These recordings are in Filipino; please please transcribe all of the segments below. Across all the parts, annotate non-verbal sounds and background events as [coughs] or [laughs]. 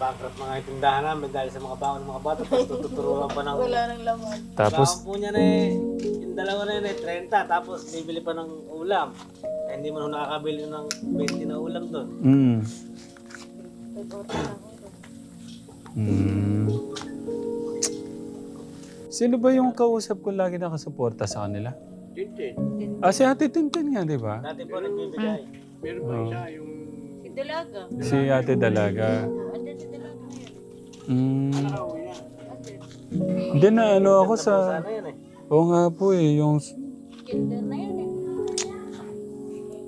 bankrupt mga tindahan namin dahil sa mga baon ng mga bata. Tapos tututuruan pa ng... [laughs] Wala nang laman. Tapos, Baon po niya na eh, yung dalawa na yun eh, 30. Tapos bibili pa ng ulam. Eh, hindi mo na nakakabili ng 20 na ulam doon. mm, Nag-order na ako. mm. Sino ba yung kausap ko lagi nakasuporta sa kanila? Tintin. Ah, si Ate Tintin nga, di ba? Dati po nagbibigay. Meron pa Oh. siya yung... Si Dalaga. Si Ate Dalaga. Mm. Hindi na ano ako sa... Oo nga po eh, yung...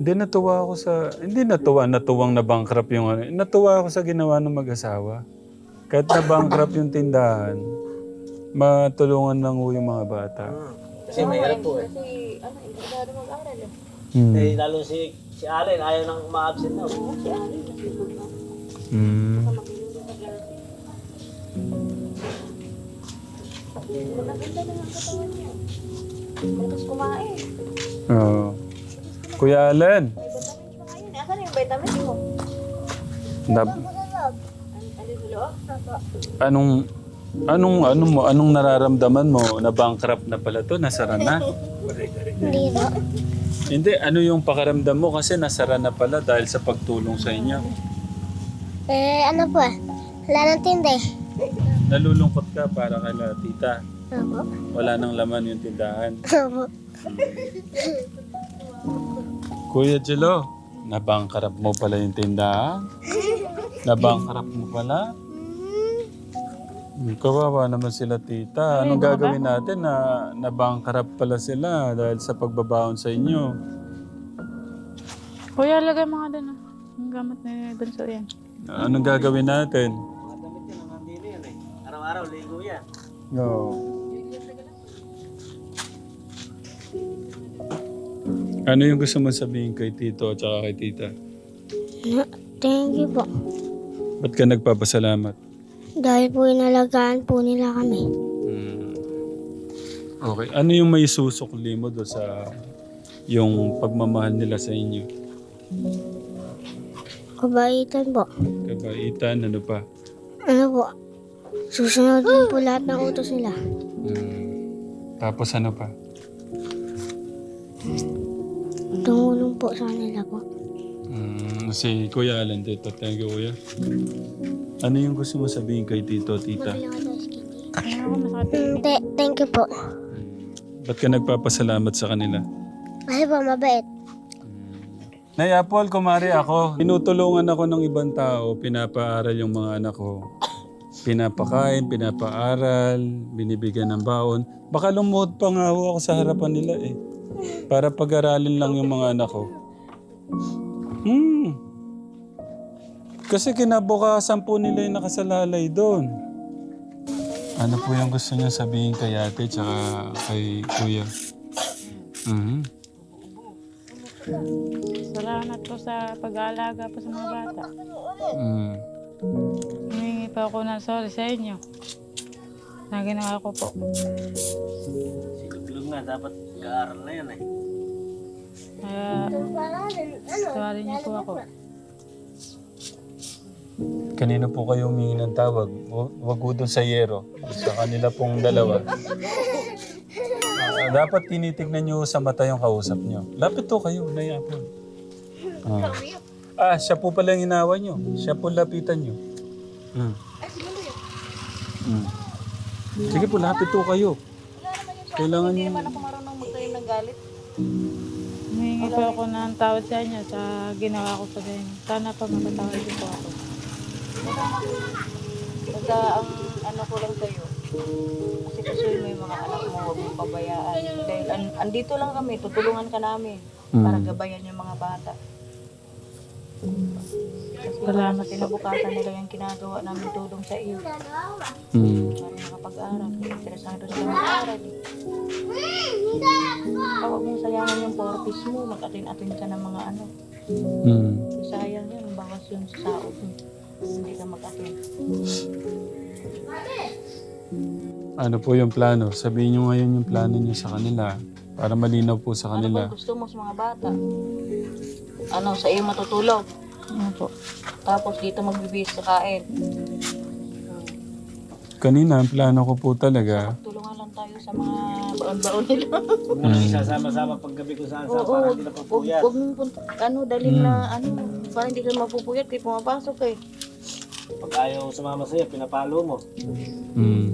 Hindi natuwa ako sa... Hindi natuwa, natuwang na bankrupt yung ano. Natuwa ako sa ginawa ng mag-asawa. Kahit na bankrupt yung tindahan, matulungan lang ho yung mga bata. Kasi mahirap po eh. Kasi ano, interesado mag-aral eh. Hmm. Eh, lalo si si Allen, ayaw nang ma-absent na. Oo, si na. Hmm. Maganda na ang katawan niya. Malakas kumain. Oo. Kuya Allen, May vitamins pa ngayon. Asan yung vitamins mo? nab- anong anong ano mo anong nararamdaman mo na bankrupt na pala to nasara na Hindi po. hindi ano yung pakaramdam mo kasi nasara na pala dahil sa pagtulong sa inyo Eh, ano po. Wala nang tindi. nalulungkot ka para kay tita Opo. wala nang laman yung tindahan Opo. Kuya Jello nabankrupt mo pala yung tindahan nabankrupt mo pala Hmm, Kawawa naman sila tita. Anong gagawin natin na nabankrupt pala sila dahil sa pagbabaon sa inyo? Kuya, lagay mga doon. ah. Ang gamot na doon sa yan. Anong gagawin natin? Araw-araw, ligo yan. No. Ano yung gusto mo sabihin kay Tito at saka kay Tita? Thank you po. Ba't ka nagpapasalamat? Dahil po inalagaan po nila kami. Hmm. Okay. Ano yung may susukli mo do sa yung pagmamahal nila sa inyo? Kabaitan po. Kabaitan, ano pa? Ano po? Susunod din po lahat ng utos nila. Hmm. Tapos ano pa? Tumulong po sa kanila po. Hmm. Si Kuya Alan dito. Thank you, Kuya. Ano yung gusto mo sabihin kay Tito, Tita? Mm, te- thank you po. Ba't ka nagpapasalamat sa kanila? Kasi po, mabait. Nay Apple, kumari ako. Tinutulungan ako ng ibang tao, pinapaaral yung mga anak ko. Pinapakain, pinapaaral, binibigyan ng baon. Baka lumuhod pa nga ako sa harapan nila eh. Para pag-aralin lang yung mga anak ko. Hmm. Kasi kinabukasan po nila yung nakasalalay doon. Ano po yung gusto niyo sabihin kay ate tsaka kay kuya? Mhm. Salamat po sa pag-aalaga po sa mga bata. Mm. Pa ako ng sorry sa inyo. Na ginawa ko po. Silog nga, dapat kaaral na yan eh. Kaya, sorry niyo po ako. Kanino po kayo humingi ng tawag? Hu- Huwag doon sa yero. Sa kanila pong dalawa. Ah, dapat tinitignan nyo sa mata yung kausap nyo. Lapit to kayo, nayapon. Ah. ah, siya po pala yung hinawa nyo. Siya po lapitan nyo. Hmm. Hmm. Sige po, lapit to kayo. Kailangan Hindi naman ako marunong magtayo ng galit. Humingi po ako ng tawad sa inyo sa ginawa ko sa inyo. Sana pa matatawad din po ako. Basta ang ano ko lang sa'yo, kasi kasuhin mo yung mga anak mo, huwag mong pabayaan. Dahil an- andito lang kami, tutulungan ka namin para Mm. gabayan yung mga bata. Kasi Salamat sa kinabukasan nila yung ginagawa namin tulong sa iyo Hmm. para makapag-aral. Interesado sila mag-aral. eh. Huwag mong sayangan yung purpose mo, mag-atin-atin ka ng mga ano. Hmm. Sayang yun, bawas yun sa saot mo. Hindi ka mag-atin. Ano po yung plano? Sabihin nyo ngayon yung plano nyo sa kanila. Para malinaw po sa Ano kanila. ba gusto mo sa mga bata? Ano, sa iyo matutulog. Ano po? Tapos dito magbibihis sa kain. kanina ang plano ko po talaga, Tulungan lang tayo sa mga baon-baon nila. Nang isasama-sama paggabi kung saan saan para hindi na Huwag papuyat. huwag mong punta, ano, dalhin na, ano, para hindi ka mapupuyat kaya pumapasok eh. Pag ayaw sumama sa'yo, pinapalo mo. mm,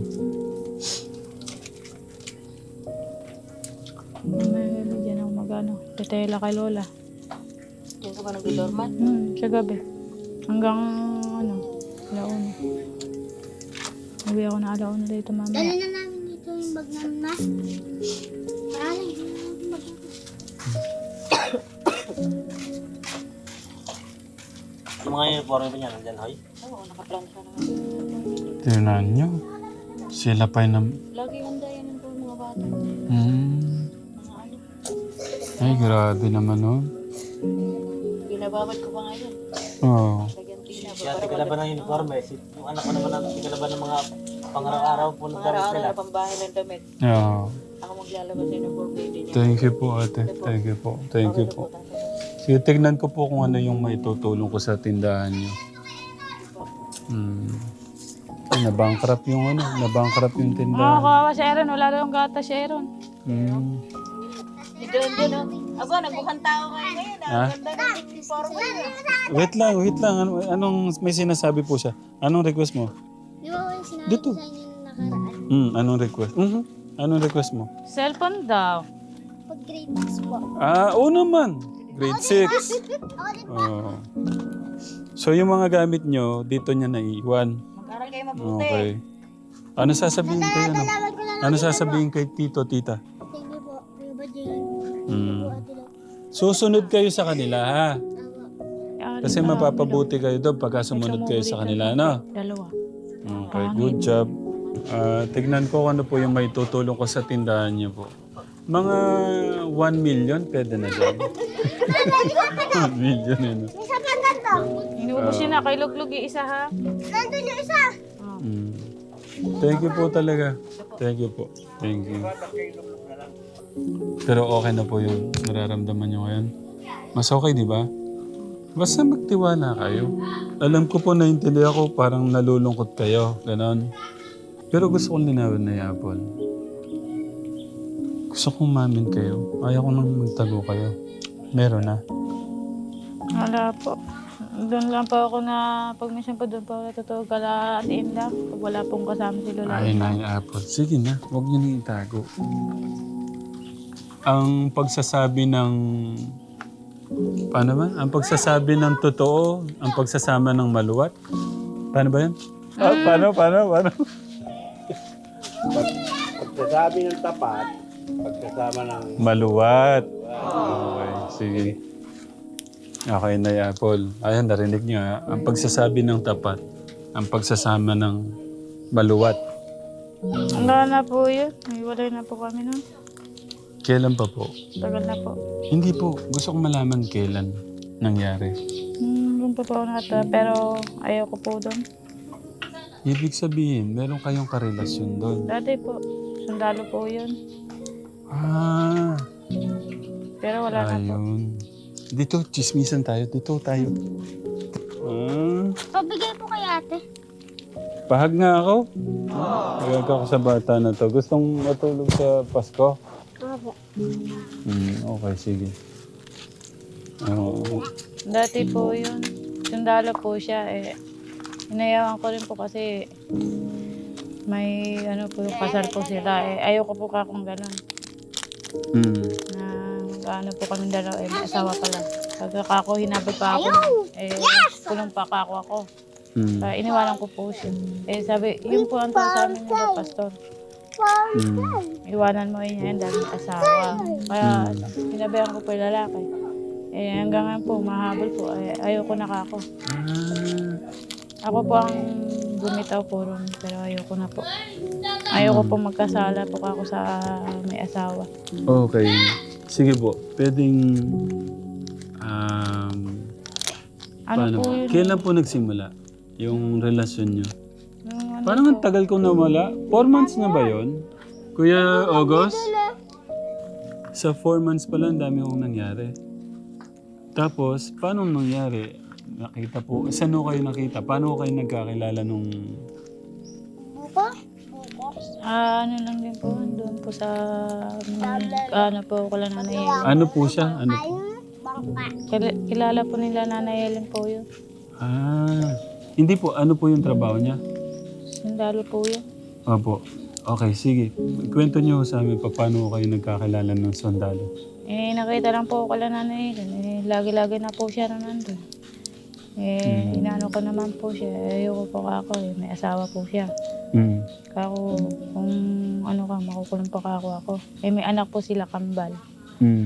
May dyan ako magano. Tetela kay Lola. Diyan ka ba nag-dorman? Hmm, sa gabi. Hanggang ano, alauna. Uwi ako na alauna dito Dali mamaya. na namin dito yung bag namin, ma. Paalam, hindi na natin mag [coughs] Yung mga uniforme pa niya, nandyan, hoy. Oo, nakaplan ka na. tingnan nyo. Sila pa yung... Lagi handa yan yung mga bata. Mm, Mga ano, ay, grabe naman oh. Binababad ko pa nga yun. Oh. Lagyan tina, Siya, tigala ba ng uniforme? Si, yung anak ko naman, tigala ba ng mga pangaraw-araw po ng Mga damit araw nila? na pambahay ng damit. Yeah. Ako maglalabas din ng forbidden niya. Thank you po ate. Thank you po. Thank you po. Sige, tignan ko po kung ano yung maitutulong ko sa tindahan nyo. Hmm. Ay, nabankrupt yung ano, nabankrupt yung Oo, tindahan. kawawa si Aaron. Wala daw yung gata si Aaron. Hmm. Doon, doon, oh. Aba, nagmukhang tao kayo ngayon. Ha? ah. Ganda ng uniform mo. Wait lang, wait lang. Ano, anong may sinasabi po siya? Anong request mo? Di ba yung sinabi Dito. sa inyo nung nakaraan? Hmm, anong request? Mhm. Anong request mo? Cellphone daw. Pag grade 6 po. Ah, oo naman. Grade 6. [laughs] Oh. So yung mga gamit nyo, dito niya naiiwan. Mag-aral kayo mabuti. Okay. Ano sasabihin kayo? Ano, Tawag ko lang ano sasabihin kay tito, tita? Thank you po. Bajay. Hmm. Ate Lo. Susunod kayo sa kanila, ha? Yan, Kasi mapapabuti kayo doon pagka sumunod kayo sa kanila, no? Dalawa. Okay, good job. Ah, tignan ko kung ano po yung may tutulong ko sa tindahan niyo po. Mga 1 million, pwede na dyan. [laughs] 1 million, eh, no? Isa pa ganito. Inuubos yun na. Kay Luglug yung isa ha. Nandun yung isa. Mm. Thank you po talaga. Thank you po. Thank you. Pero okay na po yung nararamdaman nyo ngayon. Mas okay, di ba? Basta magtiwala kayo. Alam ko po naintindihan ko parang nalulungkot kayo. Ganon. Pero gusto kong linawin na yapon. Gusto kong mamin kayo. Ayaw ko nang magtago kayo. Meron na. Wala po. Doon lang po ako na, pag minsan po doon po ako natutulog kala at lang. Pag wala pong kasama si Lola. Ay, nine apple. Sige na, huwag niyo na itago. Ang pagsasabi ng... Paano ba? Ang pagsasabi ng totoo, ang pagsasama ng maluwat. Paano ba yan? Ah, paano, paano, paano? Pagkasabi ng tapat, pagkasama ng... Maluwat. Okay, sige. Okay na Apple. Ayan, narinig niyo ha. Ang pagsasabi ng tapat, ang pagsasama ng maluwat. Wala na po yun. Iwalay na po kami nun. Kailan pa po? Tagal na po. Hindi po. Gusto kong malaman kailan nangyari. Hmm, doon po po ako nakata. Pero ayaw ko po doon. Ibig sabihin, meron kayong karelasyon doon. Dati po, sundalo po yun. Ah, Pero wala na po. ayun. Dito, chismisan tayo. Dito tayo. Ah, Pabigay po kay ate. pahag nga ako. Pahag ako sa bata na to. Gustong matulog sa Pasko? Hmm, okay, sige. Oo. Dati po yun. Sundalo po siya eh. Inayawan ko rin po kasi may ano po kasal po sila eh. Ayoko po kakong ganun. Hmm. Na ano po kami dalawa eh. May asawa pala. Pagka ako hinabot pa ako. Eh, kulong pa ako ako. Hmm. Kaya iniwanan ko po siya. Eh sabi, yun po ang tawag sa amin ng pastor. Hmm. Iwanan mo yun yan may asawa. Kaya sinabihan ko po yung lalaki. Eh hanggang ngayon po, mahabol po. Eh, ayoko na kako. Ah, Ako po ang bumitaw po ron, pero ayoko na po. Ayoko po magkasala po ako sa may asawa. okay. Sige po. Pwedeng... Um, Ano paano? po yun? Kailan po nagsimula yung relasyon nyo? Parang ang tagal kong nawala. Four months na ba yon? Kuya August? Sa four months pa lang, dami kong nangyari. Tapos, paano nangyari? Nakita po, saan ho kayo nakita? Paano kayo nagkakilala nung... Buko? Buko? Ah, ano lang din po, doon po sa, ano po, kala nanay. Ano po siya? Ano po? Kil- kilala po nila nanay Helen po yun. Ah, hindi po. Ano po yung trabaho niya? Sundalo po yun. Opo. Okay, sige. Kwento niyo sa amin pa paano kayo nagkakilala ng sundalo. Eh, nakita lang po ko kala nanay. Eh, lagi-lagi na po siya na nandun. Eh, inaano ko naman po siya. Ayoko po ako eh. May asawa po siya. Mm. Kako, kung ano ka, makukulong pa kako ako. Eh, may anak po sila, kambal. Mm.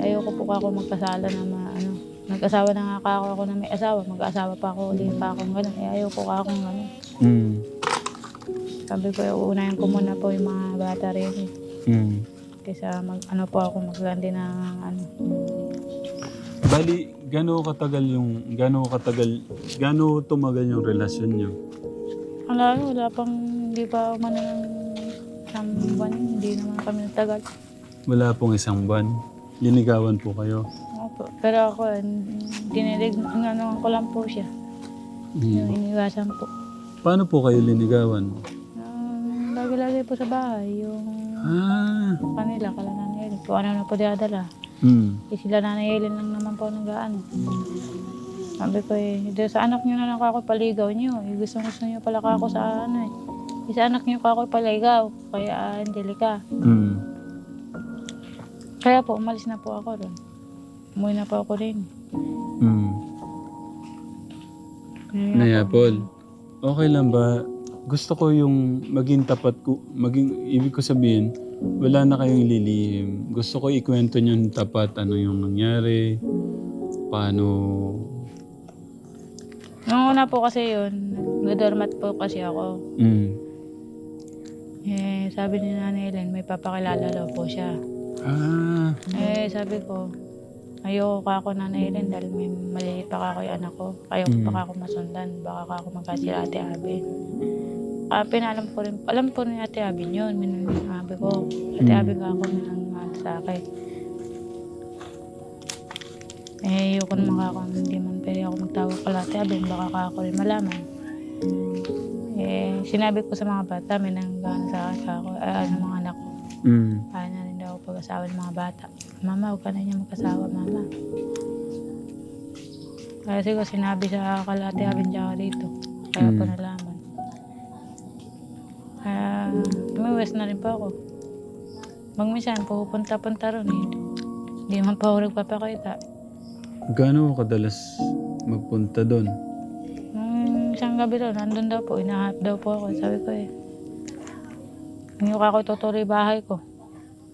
Ayoko po ako magkasala na ma, ano, nag-asawa na nga kako ako na may asawa, mag-asawa pa ako, ulit pa ako gano'n. Eh, ayoko ka akong gano'n. Mm. Sabi ko, uunahin ko muna po yung mga bata rin. Mm. Kaysa mag, ano po ako, maglandi ng ano. Bali, gano'n katagal yung, gano'n katagal, gano'n tumagal yung relasyon niyo? Wala, wala pang, hindi pa man ng isang buwan, hindi naman kami nagtagal. Wala pong isang buwan. Linigawan po kayo. Opo. Pero ako, dinilig, ano ko lang po siya. Yung Mm. iniwasan po. Paano po kayo linigawan? Lagi-lagi po sa bahay, yung Ah. kanila, kala nanay Helen. Kung ano na po dinadala. Mm. Eh, sila nanay Helen lang naman po nag-ano. Sabi ko eh, "Di, sa anak nyo na lang ako paligaw nyo. Eh, gusto gusto nyo pala ako sa ano eh. Eh, sa anak nyo ako paligaw. Kaya ah, Angelica. Mm. Kaya po, umalis na po ako doon. Umuwi na po ako rin. Mm. Nga po. Paul, okay lang ba? Gusto ko yung maging tapat ko, maging, ibig ko sabihin, wala na kayong lilihim. Gusto ko ikwento nyo yung tapat, ano yung nangyari, paano, Nung una po kasi yun, nagdormat po kasi ako. mm. Eh, sabi ni Nanay Helen, may papakilala daw po siya. Ah, Eh, sabi ko, ayoko ka ako Nanay Helen dahil may maliit pa ka ako yung anak ko. Ayoko Mm. pa ka ako masundan. Baka ka ako magkasila Ate Abin. Ah, pinalam ko rin, alam po ni Ate Abin yun. Minanabi ko, Ate Mm. Abin ka ako minang sa akin. Eh, ayoko naman ka ako, hindi man pwede ako magtawag kala Ate Abin. Baka ka ako rin malaman. Eh, sinabi ko sa mga bata, may nanggana sa akin ako, eh, ano mga anak ko. mm. Kaya na rin daw ako pag-asawa ng mga bata. Mama, huwag ka na niya mag-asawa, mama. Kaya siguro sinabi sa kalate abin tsaka dito. Kaya Mm. po nalaman. Kaya umiwas na rin po ako. Magmisan, pupunta-punta ron eh. Hindi man pa ako nagpapakita. Gaano kadalas magpunta doon? Nung isang gabi daw, nandun daw po, inahanap daw po ako. Sabi ko eh, hindi ko ako tutuloy bahay ko.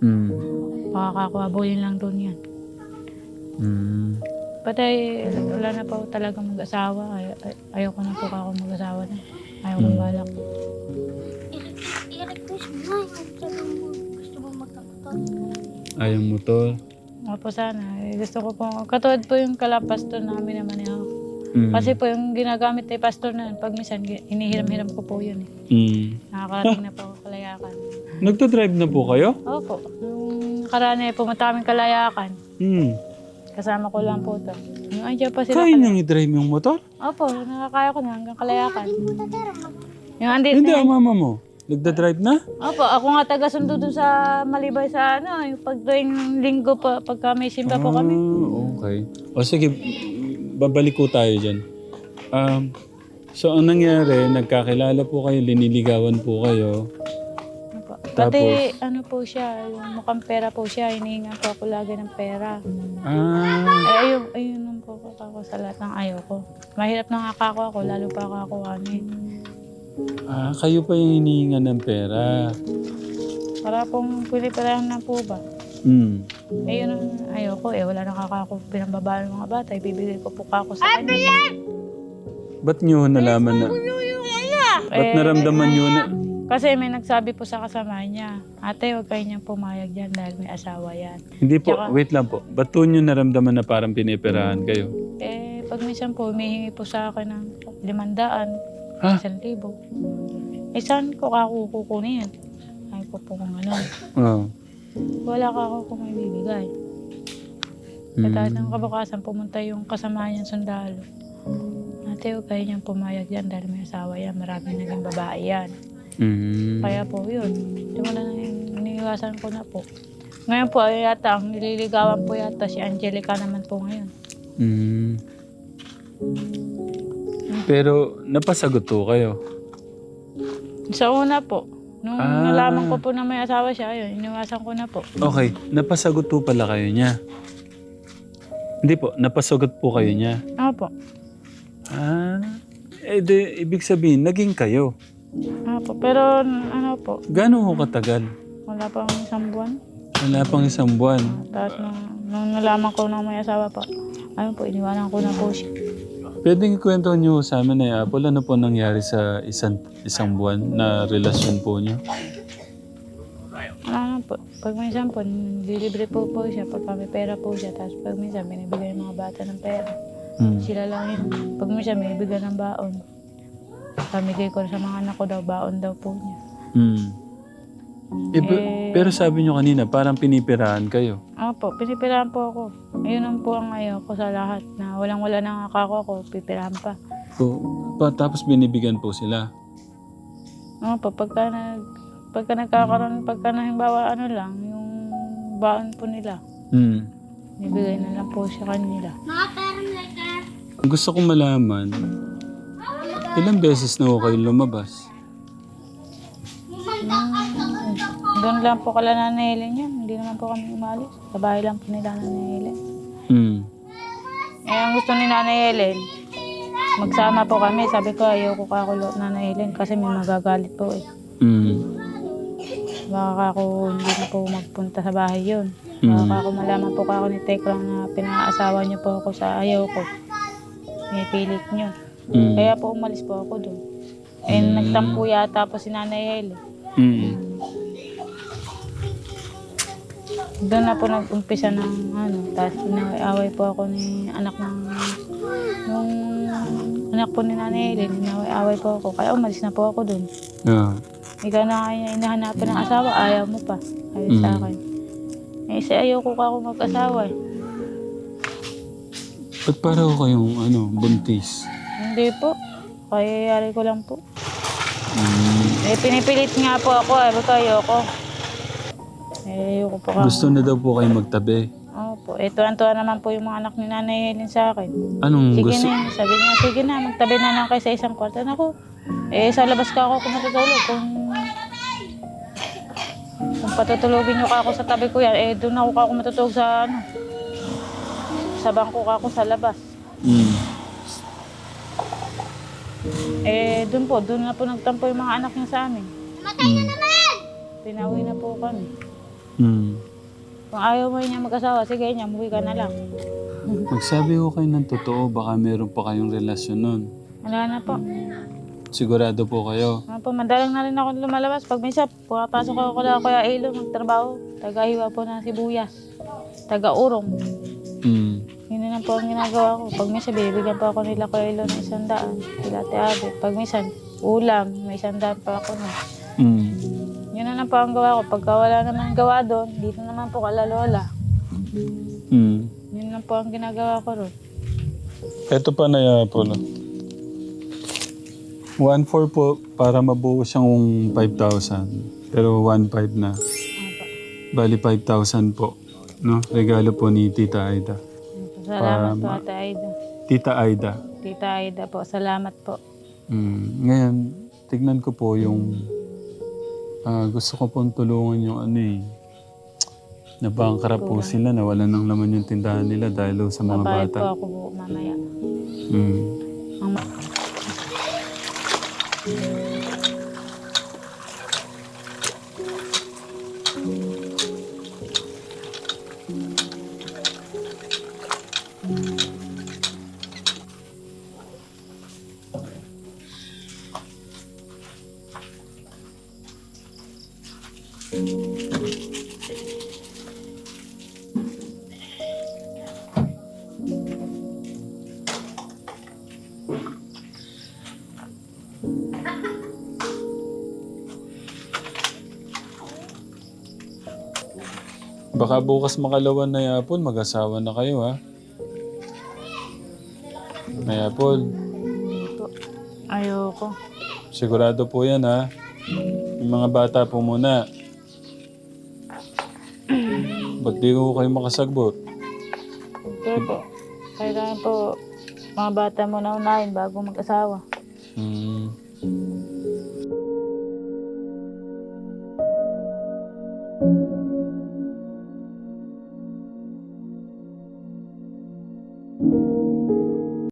Mm. Abulin lang doon yan. Mm. Patay, wala na po talaga mag-asawa. Ay, ay, ayoko na po ako mag-asawa na. Ayoko Mm. mm. balak. Ayaw motor. Nga po sana. Eh, gusto ko po, katulad po yung kalapastor namin naman eh. Mm. Kasi po yung ginagamit ni pastor na yun, pag minsan gi- hinihiram-hiram ko po yun eh. Mm. Nakakarating na po ako kalayakan. Nagta-drive na po kayo? Opo. Nung nakaraan eh, pumunta kaming kalayakan. Mm. Kasama ko lang po to. Yung andyan pa sila. Kaya kala- niyang i-drive yung motor? Opo, nakakaya ko na hanggang kalayakan. Yung andit Hindi, ang mama mo. Nagda-drive na? Opo, ako nga taga-sundo dun sa Malibay sa ano, yung pag tuwing linggo pa, pagka may simba po kami. Ah, okay. O sige, babalik ko tayo dyan. Um, so, ang nangyari, nagkakilala po kayo, liniligawan po kayo. Opo. Tapos? Pati ano po siya, yung mukhang pera po siya, hinihingan po ako lagi ng pera. Ah, Eh, ayun, ayun lang po ako, ako sa lahat ng ayaw ko. Mahirap na nga kako ako, lalo pa ako ako ano eh. Ah, kayo pa yung hinihinga ng pera. Para pong pinipirahan na po ba? Hmm. Eh, yun ang ayaw ko eh. Wala na kakako pinambabaan ng mga bata. Ibibigay ko po kako sa kanya. Ba't nyo nalaman na? Ba't Eh, naramdaman nyo na? Kasi may nagsabi po sa kasama niya, ate, huwag kayo niyang pumayag dyan dahil may asawa yan. Hindi po, Tsaka- wait lang po. Ba't po nyo naramdaman na parang pinipirahan kayo? Eh, pag minsan po, humihingi po sa akin ng limandaan, Ha? isang libo. Eh, saan ko ako kukunin? Ay ko po kung ano. Oh. Wala ka ako kung may bibigay. Hmm. Kaya ng kabukasan, pumunta yung kasama niyang sundalo. Ate, huwag kayo niyang pumayag yan dahil may asawa yan. Maraming naging babae yan. Mm. Kaya po, yun. Simula na yun, iniiwasan ko na po. Ngayon po, ay yata, ang nililigawan po yata si Angelica naman po ngayon. Mm. Pero napasagot po kayo. Sa una po, nung Ah. nalaman ko po na may asawa siya, ayun, iniwasan ko na po. Okay, napasagot po pala kayo niya. Hindi po, napasagot po kayo niya. Opo. Ah, eh di, ibig sabihin, naging kayo. Opo. Pero ano po, Gano'n ho katagal? wala pang isang buwan. Wala pang isang buwan. Tapos nung, nung nalaman ko na may asawa pa, ayun po, iniwanan ko na po siya. Pwedeng ikwento niyo sa amin eh, Apple, ano po nangyari sa isang, isang buwan na relasyon po niyo? Ano po, pag minsan po, lilibre po po siya, pag may pera po siya, tapos pag minsan binibigay yung mga bata ng pera. Hmm. Sila lang yun. Pag minsan may bigyan ng baon. Pamigay ko sa mga anak ko daw, baon daw po niya. Hmm. Eh, Eh, pero sabi niyo kanina, parang pinipirahan kayo. Opo, pinipirahan po ako. Ayun ang po ang ayaw ko sa lahat na walang wala nang akako ko, pipirahan pa. So, pa, tapos binibigyan po sila. Opo, pagka, nag, pagka nagkakaroon, pagka nahibawa ano lang, yung baon po nila, Hmm. nibigay na lang po siya kanila. Gusto kong malaman, ilang beses na ho kayo lumabas? Doon lang po kala Nanay Helen yun. Hindi naman po kami umalis. Sa bahay lang po nila Nanay Helen. Hmm. Eh, ang gusto ni Nanay Helen, magsama po kami. Sabi ko, ayaw ko kakulot Nanay Helen kasi may magagalit po eh. Hmm. Baka ako hindi na po magpunta sa bahay yun. Mm. Baka ako malaman po ako ni Teklang na pinaasawa niyo po ako sa ayaw ko. Pinipilit niyo. Hmm. Kaya po umalis po ako doon. Eh, nagtampo yata po si Nanay Helen. Hmm. Doon na po nag-umpisa ng ano, tapos inaway-away po ako ni anak ng nung anak po ni Nanay Helen, inaway-away po ako. Kaya umalis na po ako doon. Ah. Ikaw na nga yung inahanapan ng asawa, ayaw mo pa. Ayaw sa Mm. akin. Eh, kasi ayaw ko ka ako mag-asawa eh. Ba't para ho kayong ano, buntis? Hindi po. Kaya yari ko lang po. Hmm. Eh, pinipilit nga po ako, eh, ba't ayoko? Eh, ayoko po ka. Gusto na daw po kayo magtabi. Opo. Eh, tuwan-tuwa naman po yung mga anak ni Nanay Helen sa akin. Anong Sige gusto? na, sabi niya, sige na, magtabi na lang kayo sa isang kwarto. Naku, eh, sa labas ka ako kung matutulog. Kung, kung patutulogin niyo ka ako sa tabi ko yan, eh, doon ako ka ako matutulog sa, ano, sa bangko ka ako sa labas. Hmm. Eh, doon po, doon na po nagtampo yung mga anak niya sa amin. Hmm. Tinawi na po kami. Hmm. Kung ayaw mo niya mag-asawa, sige niya, muwi ka na lang. Magsabi ko kayo ng totoo, baka meron pa kayong relasyon nun. Wala na po. Sigurado po kayo. Ano po, madalang na rin ako lumalabas. Pag minsan, pumapasok ako kala Kuya Ilo, magtrabaho. Taga-hiwa po ng sibuyas. Taga-urong. Hmm. Yun na lang po ang ginagawa ko. Pag minsan, bibigyan pa ako nila Kuya Ilo ng isang daan. Sila Ate Abe. Pag minsan, ulam, may isang daan pa ako na. Hmm. Na lang po ang gawa ko. Pagka wala naman gawa doon, dito naman po kala Lola. Hmm. Yun lang po ang ginagawa ko ron. Ito pa na yan po. 1.4 po para mabuo siyang 5,000. Pero 1.5 na. Bali 5,000 po. No? Regalo po ni Tita Aida. Salamat po. Ate Aida. Tita Aida. Tita Aida po, salamat po. Mm. Ngayon, tignan ko po yung... ah, gusto ko pong tulungan yung ano eh. Nabangkara po sila, nawalan ng laman yung tindahan nila dahil sa mga Babayad po bata. ako po mamaya. Mm. Ang Baka bukas makalawan na yapon, mag-asawa na kayo ha. Na yapon. Ayoko. sigurado po yan ha. Yung mga bata po muna. Ba't di ko kayo makasagbot? Pero po, kailangan po mga bata mo na unahin bago mag-asawa. Hmm.